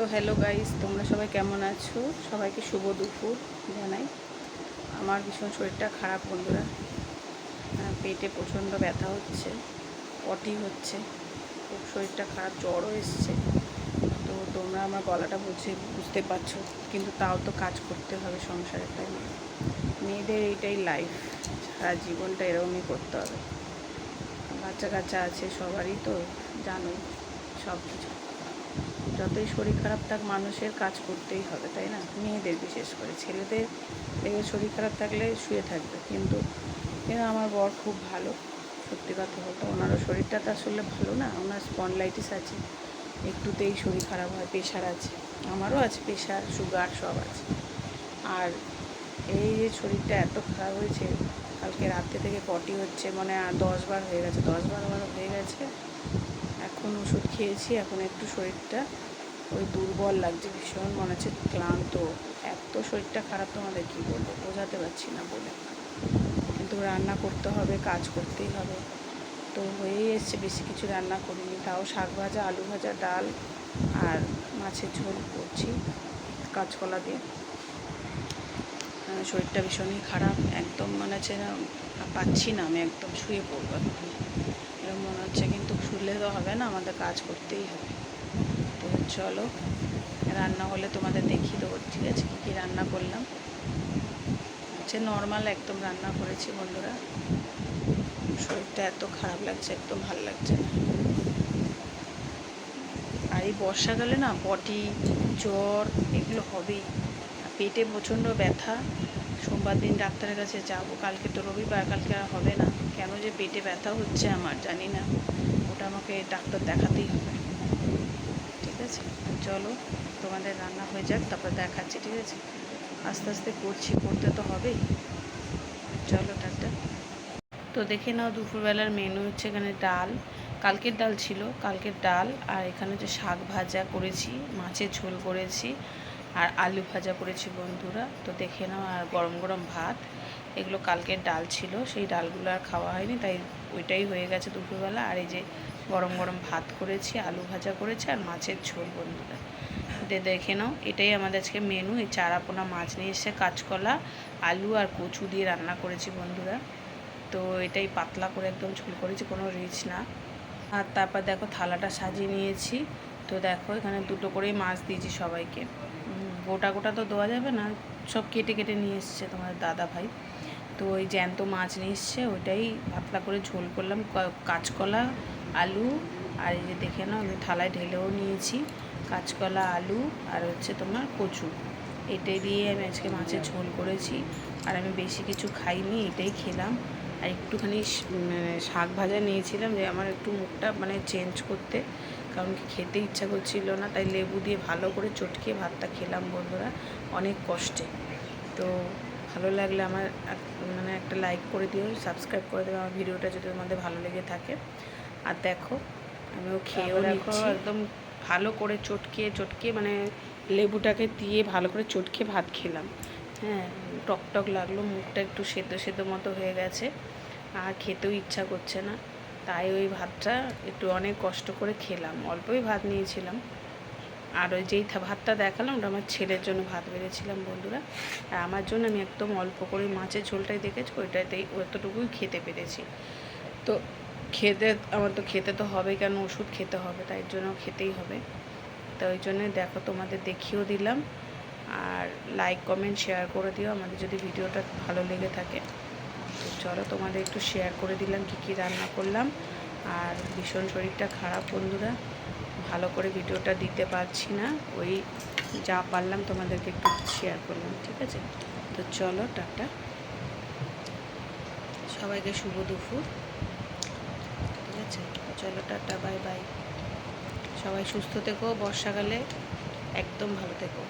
তো hello guys তোমরা সবাই কেমন আছো? সবাইকে শুভ দুপুর জানাই। আমার ভীষণ শরীরটা খারাপ বন্ধুরা। পেটে প্রচণ্ড ব্যথা হচ্ছে পটি হচ্ছে, খুব শরীরটা খারাপ, জ্বরও এসছে। তো তোমরা আমার গলাটা বুঝে, বুঝতে পারছ, কিন্তু তাও তো কাজ করতে হবে সংসারের না? মেয়েদের এইটাই লাইফ সারা জীবনটা এরকমই করতে হবে। বাচ্চা কাচ্চা আছে সবারই তো, জানোই সব কিছু যতই শরীর খারাপ থাক, মানুষের কাজ করতেই হবে, তাই না? মেয়েদের বিশেষ করে। ছেলেদের দেখে শরীর খারাপ থাকলে শুয়ে থাকবে। কিন্তু আমার বর খুব ভালো, সত্যি কথা বলতো। ওনারও শরীরটা তো আসলে ভালো না, ওনার স্পন্ডলাইটিস আছে। একটুতেই শরীর খারাপ হয়, প্রেশার আছে। আমারও আছে প্রেশার, সুগার, সব আছে। আর এই যে শরীরটা এত খারাপ হয়েছে, কালকে রাত্রে থেকে পটি হচ্ছে মানে আর দশ বার হয়ে গেছে, দশ বার বার হয়ে গেছে। এখন ওষুধ খেয়েছি, এখন একটু শরীরটা ওই দুর্বল লাগছে ভীষণ, মনে হচ্ছে ক্লান্ত। এত শরীরটা খারাপ, তোমাদের কী বলব? বোঝাতে পারছি না বলে। কিন্তু রান্না করতে হবে, কাজ করতেই হবে। তো হয়েই এসছে, বেশি কিছু রান্না করিনি। তাও শাক ভাজা, আলু ভাজা, ডাল আর মাছের ঝোল করছি কাঁচকলা দিয়ে। শরীরটা ভীষণই খারাপ, একদম মনে হচ্ছে পাচ্ছি না আমি, একদম শুয়ে পড়ব এখন এরকম মনে হচ্ছে কিন্তু শুলে তো হবে না, আমাদের কাজ করতেই হবে। তো চলো, রান্না হলে তোমাদের দেখিয়ে দেবো, ঠিক আছে? কী কী রান্না করলাম? হচ্ছে নর্মাল একদম রান্না করেছি বন্ধুরা। শরীরটা এত খারাপ লাগছে, একদম ভালো লাগছে না। আর এই বর্ষাকালে না পটি জ্বর এগুলো হবেই। পেটে প্রচণ্ড ব্যথা। সোমবার দিন ডাক্তারের কাছে যাব, কালকে তো রবিবার, কালকে আর হবে না। কেন যে পেটে ব্যথা হচ্ছে আমার, জানি না। ওটা আমাকে ডাক্তার দেখাতেই হবে। ঠিক আছে? চলো, তোমাদের রান্না হয়ে যাক, তারপর দেখাচ্ছি, ঠিক আছে? আস্তে আস্তে করছি, করতে তো হবেই। চলো ডাক্তার তো দেখে নাও, দুপুরবেলার মেনু হচ্ছে এখানে ডাল। কালকের ডাল ছিল, কালকের ডাল, আর এখানে হচ্ছে শাক ভাজা করেছি, মাছের ঝোল করেছি। আর আলু ভাজা করেছি বন্ধুরা। তো দেখে নাও, আর গরম গরম ভাত। এগুলো কালকের ডাল ছিল, সেই ডালগুলো আর খাওয়া হয়নি, তাই ওইটাই হয়ে গেছে দুপুরবেলা। আর এই যে গরম গরম ভাত করেছি, আলু ভাজা করেছি, আর মাছের ঝোল বন্ধুরা। দেখে নাও, এটাই আমাদের আজকে মেনু এই চারাপোনা মাছ নিয়ে এসে কাঁচকলা, আলু আর কচু দিয়ে রান্না করেছি বন্ধুরা। তো এটাই পাতলা করে একদম ঝোল করেছি, কোনো রিচ না। আর তারপর দেখো থালাটা সাজিয়ে নিয়েছি। তো দেখো এখানে দুটো করেই মাছ দিয়েছি সবাইকে। গোটা গোটা তো দেওয়া যাবে না, সব কেটে কেটে নিয়ে এসছে তোমার দাদা ভাই। তো ওই জ্যান্ত মাছ নিয়ে এসছে, ওইটাই পাতলা করে ঝোল করলাম কাঁচকলা, আলু, আর এই যে দেখে নাও, আমি থালায় ঢেলেও নিয়েছি, কাঁচকলা, আলু, আর হচ্ছে তোমার কচু। এটাই দিয়ে আমি আজকে মাছের ঝোল করেছি, আর আমি বেশি কিছু খাইনি, এটাই খেলাম। আর একটুখানি মানে শাক ভাজা নিয়েছিলাম, যে আমার একটু মুখটা মানে চেঞ্জ করতে। কারণ কি খেতে ইচ্ছা করছিল না তাই লেবু দিয়ে ভালো করে চটকে ভাতটা খেলাম বন্ধুরা অনেক কষ্টে। তো ভালো লাগলে আমার মানে একটা লাইক করে দিও সাবস্ক্রাইব করে দেবে আমার ভিডিওটা যদি তোমাদের ভালো লেগে থাকে। আর দেখো আমিও খেয়েও দেখো একদম ভালো করে চটকে চটকে মানে লেবুটাকে দিয়ে ভালো করে চটকে ভাত খেলাম। হ্যাঁ টক টক লাগল মুখটা একটু সেদ্ধ সেদ্ধ মতো হয়ে গেছে। আর খেতেও ইচ্ছা করছে না। তাই ওই ভাতটা একটু অনেক কষ্ট করে খেলাম। অল্পই ভাত নিয়েছিলাম। আর ওই যেই ভাতটা দেখালাম ওটা আমার ছেলের জন্য ভাত বেড়েছিলাম, বন্ধুরা। আর আমার জন্য আমি একদম অল্প করে মাছের ঝোলটাই দেখেছি, ওইটাতেই অতটুকুই খেতে পেরেছি। তো খেতে, আমার তো খেতে তো হবে কেন? ওষুধ খেতে হবে, তাই জন্য খেতেই হবে। তো ওই জন্য দেখো তোমাদের দেখিয়েও দিলাম। আর লাইক কমেন্ট শেয়ার করে দিও। আমাদের যদি ভিডিওটা ভালো লেগে থাকে। চলো তোমাদের একটু শেয়ার করে দিলাম কী কী রান্না করলাম। আর ভীষণ শরীরটা খারাপ বন্ধুরা, ভালো করে ভিডিওটা দিতে পারছি না। ওই যা পারলাম তোমাদেরকে একটু শেয়ার করলাম, ঠিক আছে? তো চলো, টাটা। সবাইকে শুভ দুপুর, ঠিক আছে? চলো, টাটা বাই বাই সবাই সুস্থ থেকো, বর্ষাকালে একদম ভালো থেকো।